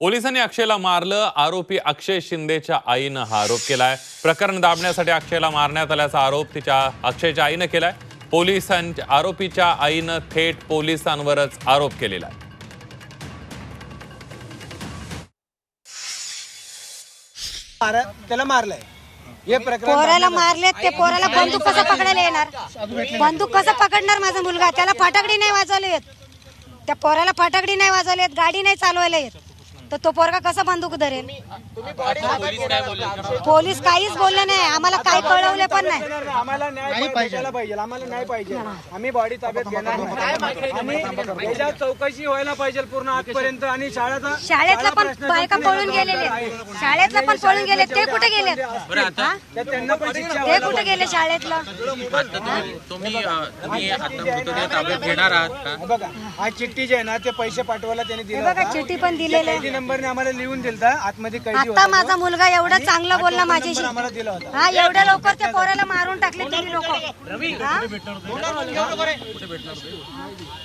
पोलिसांनी अक्षयला मारलं. आरोपी अक्षय शिंदेच्या आईनं हा आरोप केलाय. प्रकरण दाबण्यासाठी अक्षयला मारण्यात आल्याचा आरोप तिच्या अक्षयच्या आईनं केलाय. पोलिसांच्या आरोपीच्या आईनं थेट पोलिसांवरच आरोप केलेला आहे. त्याला मारलंय. हे प्रकरण पोराला मारले ते पोराला बंदूक कसं पकडायला येणार? बंदूक कसं पकडणार माझा मुलगा? त्याला फटाकडी नाही वाजवले येत. त्या पोराला फटाकडी नाही वाजवले येत गाडी नाही चालवायला येत. तर तो पोरगा कसा बंदूक धरेल? पोलीस काहीच बोलले नाही. आम्हाला काही कळवले पण नाही. आम्हाला न्याय भेटायला पाहिजे. आम्हाला न्याय पाहिजे. आम्ही बॉडी ताब्यात घेणार नाही. याच्यात चौकशी व्हायला पाहिजे पूर्ण आजपर्यंत आणि शाळेचा शाळेतला पण बायका पळून गेलेले. शाळेतला पण पळून गेले ते कुठे गेले हा? त्यांना पण ते कुठे गेले शाळेतलं? आता तुम्ही तुम्ही अ, तुम्ही आता मृतदेह ताब्यात घेणार आहात का? बघा. हा चिठ्ठी जे आहे ना ते पैसे पाठवायला त्याने दिला. चिठ्ठी पण दिलेले नंबरने आम्हाला लिहून दिलता आतमध्ये कैदी आता होता माझा मुलगा एवढा चांगला बोलला माझ्याशी. आम्हाला दिला होता. हा एवढ्या लवकर त्या पोराला मारून टाकले तरी लोक.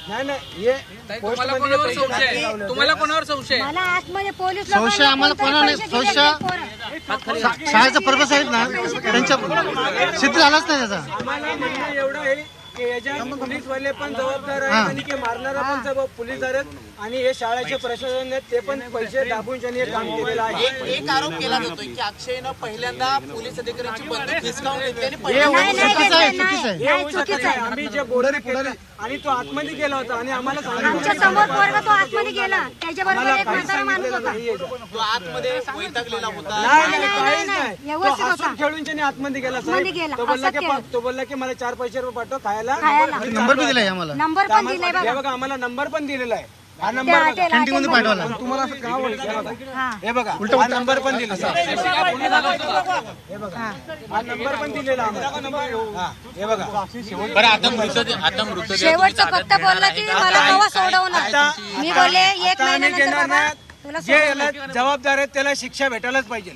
नाही नाही हे पोस्टमध्ये पैसे टाकले. लावले होते. तुम्हाला कोणावर संशय? मला आतमध्ये पोलीस संशय आम्हाला कोणाला नाही. संशय शा- शाळेचा पर्पज आहेत ना त्यांच्या सिद्ध झालाच नाही त्याचा. आम्हाला म्हणणं एवढं आहे की याच्यात पोलीस वाले पण जबाबदार आहेत आणि की मारणारा पण जबाब पोलीस आहेत. आणि हे शाळेचे प्रशासन आहेत ते पण पैसे दाबून त्यांनी हे काम केलेलं आहे. एक आरोप केला जातोय की अक्षयनं पहिल्यांदा पोलीस अधिकाऱ्यांची बंदूक हिसकावून घेतली आणि नाही, हे होऊ शकत नाही. आम्ही जे केलं आणि तो आतमध्ये गेला होता आणि आम्हाला आमच्या सांगितलं समोर पोरगा तो आतमध्ये गेला. त्याच्याबरोबर एक काही म्हातारा माणूस सांगितलेलं होता. नाही याच्यात. तो आतमध्ये वैतागलेला होता. नाही नाही नाही, काहीच नाही, नाही. तो व्यवस्थित हसून होता. खेळून त्याने आतमध्ये गेला आतमध्ये साहेब गेला, तो बोलला असं की केलं. तो बोलला की मला चार पैसे रुपये पाठव खायला खायला. नंबर बी दिलाय आम्हाला नंबर पण दिलाय हे बघा आम्हाला नंबर पण दिलेला आहे हा नंबर बघा. हॉटेल- कॅन्टीनमध्ये हॉटेल पाठवला तुम्हाला असं का वाटतं? हे बघा. हा हे बघा हा नंबर पण दिलेला आहे. हे बघा हा नंबर पण दिलेला आम्हाला. हा, हे बघा बरं आता मृतदेह आता मृतदेह तुम्ही शेवटचं ताब्यात फक्त घेणार बोलला आहे की का? मला कवा सोडवणार आता मी बोलले एक आता आम्ही महिन्यानंतर घेणार बाबा नाही तुला जे सोडवणार. याला जबाबदार आहेत त्याला शिक्षा भेटायलाच पाहिजे